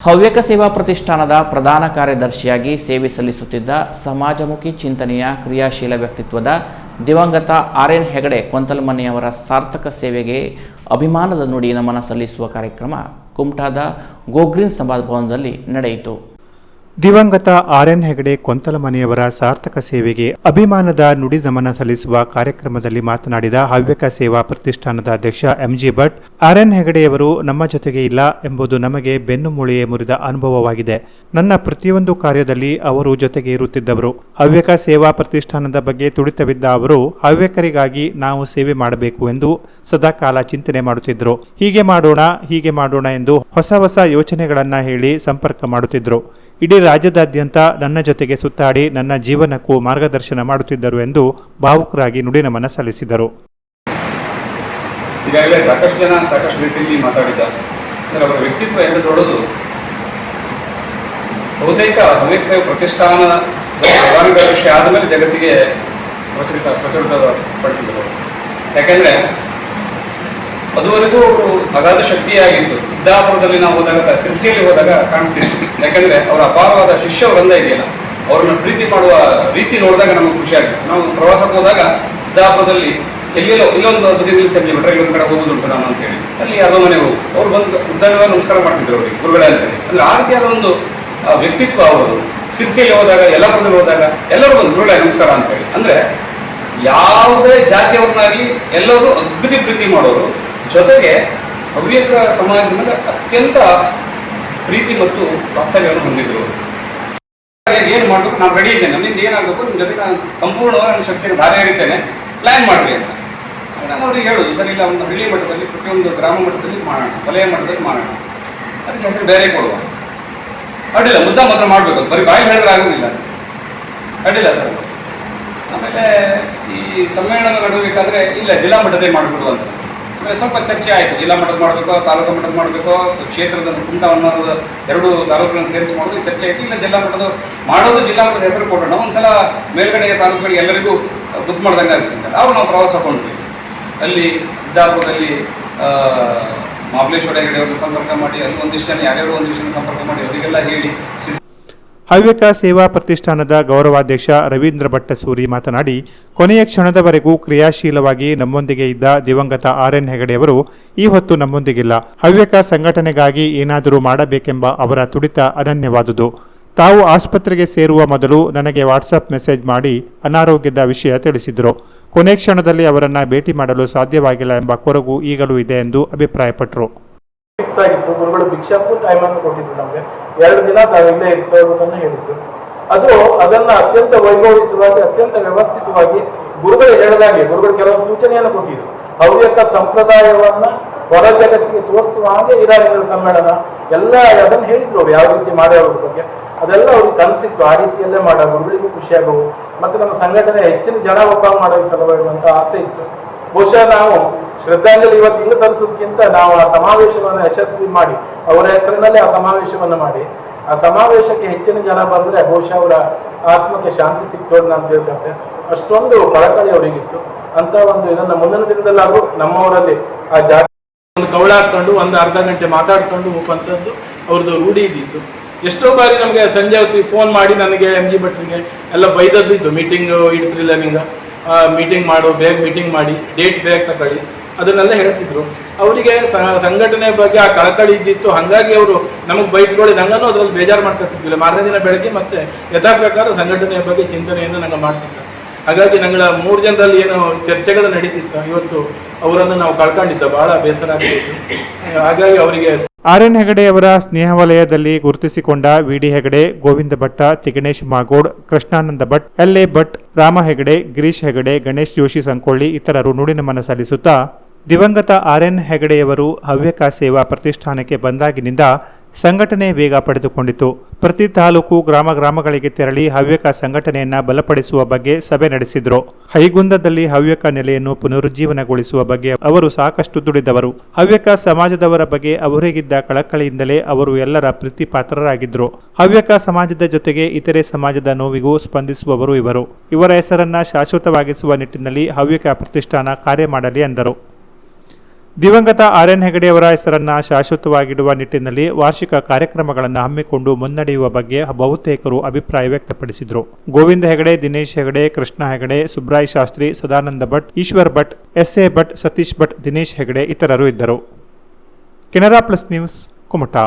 ಹವ್ಯಕ ಸೇವಾ ಪ್ರತಿಷ್ಠಾನದ ಪ್ರಧಾನ ಕಾರ್ಯದರ್ಶಿಯಾಗಿ ಸೇವೆ ಸಲ್ಲಿಸುತ್ತಿದ್ದ ಸಮಾಜಮುಖಿ ಚಿಂತನೆಯ ಕ್ರಿಯಾಶೀಲ ವ್ಯಕ್ತಿತ್ವದ ದಿವಂಗತ ಆರ್ ಎನ್ ಹೆಗಡೆ ಕೊಂತಲ್ಮನೆಯವರ ಸಾರ್ಥಕ ಸೇವೆಗೆ ಅಭಿಮಾನದ ನುಡಿ ನಮನ ಸಲ್ಲಿಸುವ ಕಾರ್ಯಕ್ರಮ ಕುಮಟಾದ ಗೋಗ್ರೀನ್ ಸಭಾಭವನದಲ್ಲಿ ನಡೆಯಿತು. ದಿವಂಗತ ಆರ್ ಎನ್ ಹೆಗಡೆ ಕೊಂತಲಮನೆಯವರ ಸಾರ್ಥಕ ಸೇವೆಗೆ ಅಭಿಮಾನದ ನುಡಿ ನಮನ ಸಲ್ಲಿಸುವ ಕಾರ್ಯಕ್ರಮದಲ್ಲಿ ಮಾತನಾಡಿದ ಹವ್ಯಕ ಸೇವಾ ಪ್ರತಿಷ್ಠಾನದ ಅಧ್ಯಕ್ಷ ಎಂಜಿ ಭಟ್, ಆರ್ ಎನ್ ಹೆಗಡೆಯವರು ನಮ್ಮ ಜೊತೆಗೆ ಇಲ್ಲ ಎಂಬುದು ನಮಗೆ ಬೆನ್ನುಮೂಳೆಯೇ ಮುರಿದ ಅನುಭವವಾಗಿದೆ. ನನ್ನ ಪ್ರತಿಯೊಂದು ಕಾರ್ಯದಲ್ಲಿ ಅವರು ಜೊತೆಗೆ ಇರುತ್ತಿದ್ದವರು. ಹವ್ಯಕ ಸೇವಾ ಪ್ರತಿಷ್ಠಾನದ ಬಗ್ಗೆ ತುಡಿತವಿದ್ದ ಅವರು, ಹವ್ಯಕರಿಗಾಗಿ ನಾವು ಸೇವೆ ಮಾಡಬೇಕು ಎಂದು ಸದಾಕಾಲ ಚಿಂತನೆ ಮಾಡುತ್ತಿದ್ದರು. ಹೀಗೆ ಮಾಡೋಣ ಹೀಗೆ ಮಾಡೋಣ ಎಂದು ಹೊಸ ಹೊಸ ಯೋಚನೆಗಳನ್ನು ಹೇಳಿ ಸಂಪರ್ಕ ಮಾಡುತ್ತಿದ್ದರು. ಇಡೀ ರಾಜ್ಯದಾದ್ಯಂತ ನನ್ನ ಜೊತೆಗೆ ಸುತ್ತಾಡಿ ನನ್ನ ಜೀವನಕ್ಕೂ ಮಾರ್ಗದರ್ಶನ ಮಾಡುತ್ತಿದ್ದರು ಎಂದು ಭಾವುಕರಾಗಿ ನುಡಿನಮನ ಸಲ್ಲಿಸಿದರು. ಈಗಾಗಲೇ ಸಾಕಷ್ಟು ಜನ ಸಾಕಷ್ಟು ರೀತಿಯಲ್ಲಿ ಮಾತಾಡಿದ್ದಾರೆ. ಅಂದರೆ ಅವರ ವ್ಯಕ್ತಿತ್ವ ಎಂದು ನೋಡೋದು ಬಹುತೇಕ ಹವ್ಯಕ ಸೇವೆ ಪ್ರತಿಷ್ಠಾನ ವಿಷಯ ಆದಮೇಲೆ ಜಗತ್ತಿಗೆ ಪ್ರಚಲಿತ ಪ್ರಚುರಪಡಿಸಿದರು ಯಾಕೆಂದರೆ ಅದುವರೆಗೂ ಅವರು ಅಗಾಧ ಶಕ್ತಿಯಾಗಿತ್ತು. ಸಿದ್ದಾಪುರದಲ್ಲಿ ನಾವು ಹೋದಾಗ ಶಿರ್ಸಿಯಲ್ಲಿ ಹೋದಾಗ ಕಾಣಿಸ್ತಿತ್ತು. ಯಾಕಂದ್ರೆ ಅವರ ಅಪಾರವಾದ ಶಿಷ್ಯ ವೃಂದ ಇದೆಯಲ್ಲ, ಅವ್ರನ್ನ ಪ್ರೀತಿ ಮಾಡುವ ರೀತಿ ನೋಡಿದಾಗ ನಮಗೆ ಖುಷಿ ಆಗ್ತದೆ. ನಾವು ಪ್ರವಾಸಕ್ಕೆ ಹೋದಾಗ ಸಿದ್ದಾಪುರದಲ್ಲಿ ಎಲ್ಲೆಲ್ಲೋ, ಇಲ್ಲೊಂದು ಬದಿಯಲ್ಲಿ ಸಂಜೆ ಬಿಟ್ಟರೆ ಇಲ್ಲೊಂದು ಕಡೆ ಹೋಗೋದುಂಟು ನಾನು ಅಂತೇಳಿ. ಅಲ್ಲಿ ಯಾರೋ ಮನೆ ಹೋಗು, ಅವ್ರು ಬಂದು ಉದ್ದಾನವಾಗಿ ನಮಸ್ಕಾರ ಮಾಡ್ತಿದ್ರು ಅವರಿಗೆ, ಗುರುಗಳೇ ಅಂತೇಳಿ ಅಂದ್ರೆ ಆ ರೀತಿಯಾದ ಒಂದು ವ್ಯಕ್ತಿತ್ವ ಅವರು ಶಿರ್ಸಿಯಲ್ಲಿ ಹೋದಾಗ, ಯಲ್ಲಾಪುರದಲ್ಲಿ ಹೋದಾಗ ಎಲ್ಲರೂ ಬಂದು, ಗುರುಗಳೇ ನಮಸ್ಕಾರ ಅಂತೇಳಿ ಅಂದ್ರೆ ಯಾವುದೇ ಜಾತಿಯವ್ರನ್ನಾಗಲಿ ಎಲ್ಲರೂ ಅದ್ಭುತ ಪ್ರೀತಿ ಮಾಡೋರು. ಜೊತೆಗೆ ಹವ್ಯಕ ಸಮಾಜದ ಮೇಲೆ ಅತ್ಯಂತ ಪ್ರೀತಿ ಮತ್ತು ವಾತ್ಸಲ್ಯವನ್ನು ಹೊಂದಿದ್ರು. ಏನು ಮಾಡಬೇಕು? ನಾನು ರೆಡಿ ಇದ್ದೇನೆ. ನನ್ನಿಂದ ಏನಾಗಬೇಕು? ನಿಮ್ಮ ಜೊತೆ ನಾನು ಸಂಪೂರ್ಣವಾಗಿ ನನ್ನ ಶಕ್ತಿಯನ್ನು ಧಾರೆ ಎರಿತೇನೆ ಪ್ಲಾನ್ ಮಾಡಲಿ ಅಂತ ನಾನು ಅವ್ರಿಗೆ ಹೇಳೋದು ಸರಿ ಇಲ್ಲ, ಒಂದು ಹಳ್ಳಿ ಮಟ್ಟದಲ್ಲಿ, ಪ್ರತಿಯೊಂದು ಗ್ರಾಮ ಮಟ್ಟದಲ್ಲಿ ಮಾಡೋಣ, ವಲಯ ಮಟ್ಟದಲ್ಲಿ ಮಾಡೋಣ. ಅದಕ್ಕೆ ಹೆಸರು ಬೇರೆ ಕೊಡುವ. ಅಡ್ಡಿಲ್ಲ, ಮುದ್ದ ಮಾತ್ರ ಮಾಡಬೇಕು. ಬರೀ ಬಾಯಿ ಹೇಳಿದ್ರೆ ಆಗೋದಿಲ್ಲ. ಅಡ್ಡಿಲ್ಲ ಸರ್. ಆಮೇಲೆ ಈ ಸಮ್ಮೇಳನ ನಡಬೇಕಾದ್ರೆ, ಇಲ್ಲ, ಜಿಲ್ಲಾ ಮಟ್ಟದಲ್ಲಿ ಮಾಡಿಬಿಡು ಅಂತ. ಆಮೇಲೆ ಸ್ವಲ್ಪ ಚರ್ಚೆ ಆಯಿತು. ಜಿಲ್ಲಾ ಮಟ್ಟದ ಮಾಡಬೇಕೋ, ತಾಲೂಕು ಮಟ್ಟದ ಮಾಡಬೇಕೋ, ಕ್ಷೇತ್ರದ ಕುಂಟ ಅನ್ನೋದು ಎರಡು ತಾಲೂಕುಗಳನ್ನು ಸೇರಿಸಿ ಮಾಡೋದು ಚರ್ಚೆ ಆಯಿತು. ಇಲ್ಲ ಜಿಲ್ಲಾ ಮಟ್ಟದ ಮಾಡೋದು ಜಿಲ್ಲಾ ಮಟ್ಟದ ಹೆಸರು ಕೊಡೋಣ ಒಂದ್ಸಲ ಮೇಲ್ಗಡೆಯ ತಾಲೂಕುಗಳಿಗೆ ಎಲ್ಲರಿಗೂ ಬುಕ್ ಮಾಡ್ದಂಗೆ ಅನಿಸುತ್ತೆ ಅವ್ರು ನಾವು ಪ್ರವಾಸ ಕೊಂಡ್ವಿ ಅಲ್ಲಿ ಸಿದ್ದಾಪುರದಲ್ಲಿ ಮಹಾಬಲೇಶ್ವರ ಹೆಗಡೆಯವ್ರನ್ನ ಸಂಪರ್ಕ ಮಾಡಿ, ಅಲ್ಲಿ ಒಂದಿಷ್ಟು ಜನ ಯಾರ್ಯಾರು ಒಂದಿಷ್ಟು ಜನ ಸಂಪರ್ಕ ಮಾಡಿ, ಅವರಿಗೆಲ್ಲ ಹೇಳಿ ಹವ್ಯಕ ಸೇವಾ ಪ್ರತಿಷ್ಠಾನದ ಗೌರವಾಧ್ಯಕ್ಷ ರವೀಂದ್ರ ಭಟ್ಟಸೂರಿ ಮಾತನಾಡಿ, ಕೊನೆಯ ಕ್ಷಣದವರೆಗೂ ಕ್ರಿಯಾಶೀಲವಾಗಿ ನಮ್ಮೊಂದಿಗೆ ಇದ್ದ ದಿವಂಗತ ಆರ್ ಎನ್ ಹೆಗಡೆಯವರು ಈ ಹೊತ್ತು ನಮ್ಮೊಂದಿಗಿಲ್ಲ. ಹವ್ಯಕ ಸಂಘಟನೆಗಾಗಿ ಏನಾದರೂ ಮಾಡಬೇಕೆಂಬ ಅವರ ತುಡಿತ ಅನನ್ಯವಾದುದು. ತಾವು ಆಸ್ಪತ್ರೆಗೆ ಸೇರುವ ಮೊದಲು ನನಗೆ ವಾಟ್ಸಪ್ ಮೆಸೇಜ್ ಮಾಡಿ ಅನಾರೋಗ್ಯದ ವಿಷಯ ತಿಳಿಸಿದರು. ಕೊನೆ ಕ್ಷಣದಲ್ಲಿ ಅವರನ್ನು ಭೇಟಿ ಮಾಡಲು ಸಾಧ್ಯವಾಗಿಲ್ಲ ಎಂಬ ಕೊರಗು ಈಗಲೂ ಇದೆ ಎಂದು ಅಭಿಪ್ರಾಯಪಟ್ಟರು ಆಗಿತ್ತು ಗುರುಗಳು ಟೈಮ್ ಟೈಮನ್ನು ಕೊಟ್ಟಿದ್ರು ನಮಗೆ. ಎರಡು ದಿನ ತಾವು ಇಲ್ಲೇ ಇರುವುದನ್ನು ಹೇಳಿದ್ರು. ಅದು ಅದನ್ನ ಅತ್ಯಂತ ವೈಭವಿತವಾಗಿ ಅತ್ಯಂತ ವ್ಯವಸ್ಥಿತವಾಗಿ ಗುರುಗಳು ಹೇಳಿದಾಗೆ. ಗುರುಗಳು ಕೆಲವೊಂದು ಸೂಚನೆಯನ್ನು ಕೊಟ್ಟಿದ್ರು. ಹವ್ಯಕ ಸಂಪ್ರದಾಯವನ್ನ ಹೊರ ಜಗತ್ತಿಗೆ ತೋರಿಸುವ ಹಾಗೆ ಇರಾನಿಗಳ ಸಮ್ಮೇಳನ. ಎಲ್ಲ ಅದನ್ನು ಹೇಳಿದ್ರು ಅವ್ರು. ಯಾವ ರೀತಿ ಮಾಡೋದ್ರ ಬಗ್ಗೆ. ಅದೆಲ್ಲ ಅವ್ರಿಗೆ ಕನಸಿತ್ತು. ಆ ರೀತಿಯಲ್ಲೇ ಮಾಡ. ಗುರುಗಳಿಗೂ ಖುಷಿಯಾಗವು. ಮತ್ತೆ ನಮ್ಮ ಸಂಘಟನೆ ಹೆಚ್ಚಿನ ಜನ ಒಪ್ಪ ಮಾಡೋ ಸಲುವಾಗಿ ಅಂತ ಆಸೆ ಇತ್ತು. ಬಹುಶಃ ನಾವು ಶ್ರದ್ಧಾಂಜಲಿ ಇವತ್ತು ಇಲ್ಲಿ ಸಲ್ಲಿಸೋದಕ್ಕಿಂತ ನಾವು ಆ ಸಮಾವೇಶವನ್ನು ಯಶಸ್ವಿ ಮಾಡಿ, ಅವರ ಹೆಸರಿನಲ್ಲಿ ಆ ಸಮಾವೇಶವನ್ನು ಮಾಡಿ. ಆ ಸಮಾವೇಶಕ್ಕೆ ಹೆಚ್ಚಿನ ಜನ ಬಂದರೆ ಬಹುಶಃ ಅವರ ಆತ್ಮಕ್ಕೆ ಶಾಂತಿ ಸಿಗ್ತೋದು ಅಂತ ಹೇಳ್ತಂತೆ ಅಷ್ಟೊಂದು ಕಳಕಳಿ ಅವರಿಗಿತ್ತು. ಅಂತ ಒಂದು ಇದನ್ನ ಮುಂದಿನ ದಿನದಲ್ಲಾದರೂ ನಮ್ಮವರಲ್ಲಿ ಆ ಜಾತಿ ಒಂದು ಕವಳ ಹಾಕೊಂಡು ಒಂದು ಅರ್ಧ ಗಂಟೆ ಮಾತಾಡ್ಕೊಂಡು ಹೋಗುವಂಥದ್ದು ಅವ್ರದ್ದು ರೂಢಿ ಇದ್ದಿತ್ತು. ಎಷ್ಟೋ ಬಾರಿ ನಮಗೆ ಸಂಜೆ ಹೊತ್ತಿಗೆ ಫೋನ್ ಮಾಡಿ ನನಗೆ ಎಂ ಜಿ ಭಟ್ರಿಗೆ, ಎಲ್ಲ ಬೈದದ್ದು ಇತ್ತು ಮೀಟಿಂಗ್ ಇಡ್ತಿರ್ಲಿಲ್ಲ ನಿಂಗೆ ಮೀಟಿಂಗ್ ಮಾಡು, ಬೇಗ ಮೀಟಿಂಗ್ ಮಾಡಿ ಡೇಟ್ ಬೇಗ ತಗೊಳ್ಳಿ. ಅದನ್ನೆಲ್ಲ ಹೇಳ್ತಿದ್ರು. ಅವರಿಗೆ ಸಂಘಟನೆ ಬಗ್ಗೆ ಆ ಕಳಕಳಿ ಇದ್ದಿತ್ತು. ಹಾಗಾಗಿ ಅವರು ನಮಗೆ ಬೈಟ್ಕೊಳ್ಳಿ ನಂಗನ್ನು ಅದ್ರಲ್ಲಿ ಬೇಜಾರು ಮಾಡ್ಕೊತಿದ್ದಿಲ್ಲ. ಮಾರನೇ ದಿನ ಬೆಳಗ್ಗೆ ಮತ್ತೆ ಯಥಾ ಪ್ರಕಾರ ಸಂಘಟನೆಯ ಬಗ್ಗೆ ಚಿಂತನೆಯನ್ನು ನಂಗೆ ಮಾಡ್ತಿದ್ದ. ಹಾಗಾಗಿ ನಂಗಳ ಮೂರು ಜನರಲ್ಲಿ ಏನು ಚರ್ಚೆಗಳು ನಡೀತಿತ್ತು. ಇವತ್ತು ಅವರನ್ನು ನಾವು ಕಳ್ಕೊಂಡಿದ್ದ. ಬಹಳ ಬೇಸರ ಆಗಿತ್ತು ಹಾಗಾಗಿ ಅವರಿಗೆ ಆರ್ ಎನ್ ಹೆಗಡೆಯವರ ಸ್ನೇಹ ವಲಯದಲ್ಲಿ ಗುರುತಿಸಿಕೊಂಡ ವಿಡಿ ಹೆಗಡೆ, ಗೋವಿಂದ ಭಟ್ಟ, ತಿಗಣೇಶ್ ಮಾಗೋಡ್, ಕೃಷ್ಣಾನಂದ ಭಟ್, ಎಲ್ ಎ ಭಟ್, ರಾಮ ಹೆಗಡೆ, ಗಿರೀಶ್ ಹೆಗಡೆ, ಗಣೇಶ್ ಜೋಶಿ ಸಂಕೊಳ್ಳಿ ಇತರರು ನುಡಿನಮನ ಸಲ್ಲಿಸುತ್ತಾ ದಿವಂಗತ ಆರ್ ಎನ್ ಹೆಗಡೆಯವರು ಹವ್ಯಕ ಸೇವಾ ಪ್ರತಿಷ್ಠಾನಕ್ಕೆ ಬಂದಾಗಿನಿಂದ ಸಂಘಟನೆ ವೇಗ ಪಡೆದುಕೊಂಡಿತು. ಪ್ರತಿ ತಾಲೂಕು ಗ್ರಾಮ ಗ್ರಾಮಗಳಿಗೆ ತೆರಳಿ ಹವ್ಯಕ ಸಂಘಟನೆಯನ್ನು ಬಲಪಡಿಸುವ ಬಗ್ಗೆ ಸಭೆ ನಡೆಸಿದರು. ಹೈಗುಂದದಲ್ಲಿ ಹವ್ಯಕ ನೆಲೆಯನ್ನು ಪುನರುಜ್ಜೀವನಗೊಳಿಸುವ ಬಗ್ಗೆ ಅವರು ಸಾಕಷ್ಟು ದುಡಿದವರು. ಹವ್ಯಕ ಸಮಾಜದವರ ಬಗ್ಗೆ ಅವರಿಗಿದ್ದ ಕಳಕಳಿಯಿಂದಲೇ ಅವರು ಎಲ್ಲರ ಪ್ರೀತಿ ಪಾತ್ರರಾಗಿದ್ರು ಹವ್ಯಕ ಸಮಾಜದ ಜೊತೆಗೆ ಇತರೆ ಸಮಾಜದ ನೋವಿಗೂ ಸ್ಪಂದಿಸುವವರು ಇವರು. ಇವರ ಹೆಸರನ್ನ ಶಾಶ್ವತವಾಗಿಸುವ ನಿಟ್ಟಿನಲ್ಲಿ ಹವ್ಯಕ ಪ್ರತಿಷ್ಠಾನ ಕಾರ್ಯ ಮಾಡಲಿ ಎಂದರು ದಿವಂಗತ ಆರ್ ಎನ್ ಹೆಗಡೆಯವರ ಹೆಸರನ್ನು ಶಾಶ್ವತವಾಗಿಡುವ ನಿಟ್ಟಿನಲ್ಲಿ ವಾರ್ಷಿಕ ಕಾರ್ಯಕ್ರಮಗಳನ್ನು ಹಮ್ಮಿಕೊಂಡು ಮುನ್ನಡೆಯುವ ಬಗ್ಗೆ ಬಹುತೇಕರು ಅಭಿಪ್ರಾಯ ವ್ಯಕ್ತಪಡಿಸಿದರು. ಗೋವಿಂದ ಹೆಗಡೆ, ದಿನೇಶ್ ಹೆಗಡೆ, ಕೃಷ್ಣ ಹೆಗಡೆ, ಸುಬ್ರಾಯ್ ಶಾಸ್ತ್ರಿ, ಸದಾನಂದ ಭಟ್, ಈಶ್ವರ್ ಭಟ್ ಎಸ್ ಎ ಭಟ್, ಸತೀಶ್ ಭಟ್, ದಿನೇಶ್ ಹೆಗಡೆ ಇತರರು ಇದ್ದರು. Canara plus news Kumta.